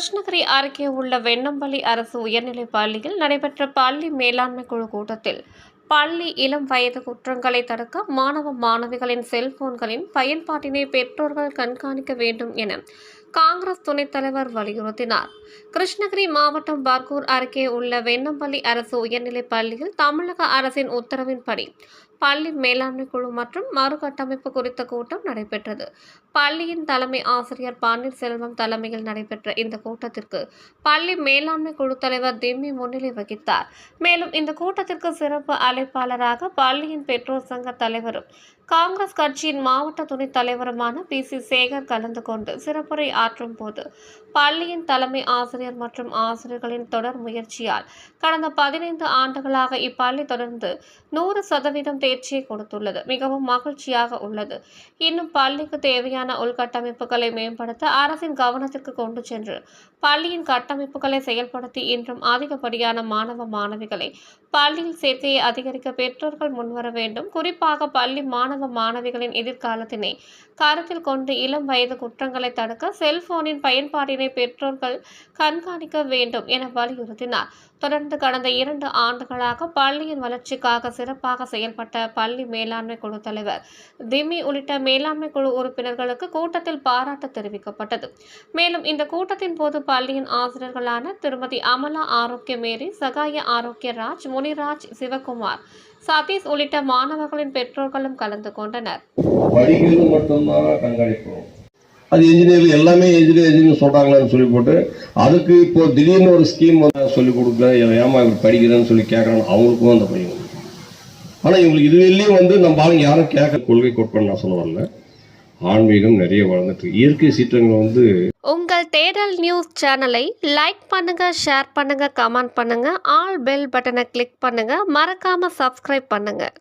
கிருஷ்ணகிரி அருகே உள்ள வெண்ணம்பள்ளி அரசு உயர்நிலைப் பள்ளியில் நடைபெற்ற பள்ளி மேலாண்மை குழு கூட்டத்தில் பள்ளி இளம் வயது குற்றங்களை தடுக்க மாணவ மாணவிகளின் செல்போன்களின் பயன்பாட்டினை பெற்றோர்கள் கண்காணிக்க வேண்டும் என காங்கிரஸ் துணைத் தலைவர் வலியுறுத்தினார். கிருஷ்ணகிரி மாவட்டம் பர்கூர் அருகே உள்ள வெண்ணம்பள்ளி அரசு உயர்நிலைப் பள்ளியில் தமிழக அரசின் உத்தரவின்படி பள்ளி மேலாண்மை குழு மற்றும் மறுகட்டமைப்பு குறித்த கூட்டம் நடைபெற்றது. பள்ளியின் தலைமை ஆசிரியர் பன்னீர்செல்வம் தலைமையில் நடைபெற்ற இந்த கூட்டத்திற்கு பள்ளி மேலாண்மை குழு தலைவர் திம்மி முன்னிலை வகித்தார். மேலும் இந்த கூட்டத்திற்கு சிறப்பு அழைப்பாளராக பள்ளியின் பெற்றோர் சங்க தலைவரும் காங்கிரஸ் கட்சியின் மாவட்ட துணைத் தலைவருமான பி. சி. சேகர் கலந்து கொண்டு சிறப்புரை ஆற்றும் போது பள்ளியின் தலைமை ஆசிரியர் மற்றும் ஆசிரியர்களின் தொடர் முயற்சியால் கடந்த பதினைந்து ஆண்டுகளாக இப்பள்ளி தொடர்ந்து நூறு சதவீதம் பயிற்சியை கொடுத்துள்ளது. மிகவும் மகிழ்ச்சியாக உள்ளது. இன்னும் பள்ளிக்கு தேவையான உள்கட்டமைப்புகளை மேம்படுத்த அரசின் கவனத்திற்கு கொண்டு சென்று பள்ளியின் கட்டமைப்புகளை செயல்படுத்தி இன்றும் அதிகப்படியான மாணவ மாணவிகளை பள்ளியில் சேர்க்கையை அதிகரிக்க பெற்றோர்கள் முன்வர வேண்டும். குறிப்பாக பள்ளி மாணவ மாணவிகளின் எதிர்காலத்தினை கருத்தில் கொண்டு இளம் வயது குற்றங்களை தடுக்க செல்போனின் பயன்பாட்டினை பெற்றோர்கள் கண்காணிக்க வேண்டும் என வலியுறுத்தினார். தொடர்ந்து கடந்த இரண்டு ஆண்டுகளாக பள்ளியின் வளர்ச்சிக்காக சிறப்பாக செயல்பட்ட பள்ளி மேலாண்மை குழு தலைவர் திமி உள்ளிட்ட மேலாண்மை குழு உறுப்பினர்களுக்கு கூட்டத்தில் பாராட்டு தெரிவிக்கப்பட்டது. மேலும் இந்த கூட்டத்தின் போது பள்ளியின் ஆசிரியர்களான திருமதி அமலா ஆரோக்கிய மேரி சகாய ஆரோக்கிய ராஜ் முனிராஜ் சிவகுமார் சதீஷ் உள்ளிட்ட மாணவர்களின் பெற்றோர்களும் கலந்து கொண்டனர். மட்டும்தான் கண்காணிப்போம் அது இன்ஜினியர் எல்லாமே இன்ஜினியர் இன்ஜினியர் சொல்கிறாங்களான்னு சொல்லி போட்டு அதுக்கு இப்போ திடீர்னு ஒரு ஸ்கீம் வந்து சொல்லி கொடுக்கல ஏமா இப்படி படிக்கிறேன்னு சொல்லி கேட்கறாங்க அவங்களுக்கும் அந்த பையன் ஆனால் இவங்களுக்கு இதுவரையிலையும் வந்து நம்ம ஆளுங்க யாரும் கேட்க கொள்கை கோட்பாடு நான் சொல்ல வரல. ஆன்மீகம் நிறைய வளர்ந்துட்டு இயற்கை சீற்றங்கள் வந்து உங்கள் தேடல் நியூஸ் சேனலை லைக் பண்ணுங்க ஷேர் பண்ணுங்க கமெண்ட் பண்ணுங்க ஆல் பெல் பட்டனை கிளிக் பண்ணுங்க மறக்காம சப்ஸ்கிரைப் பண்ணுங்க.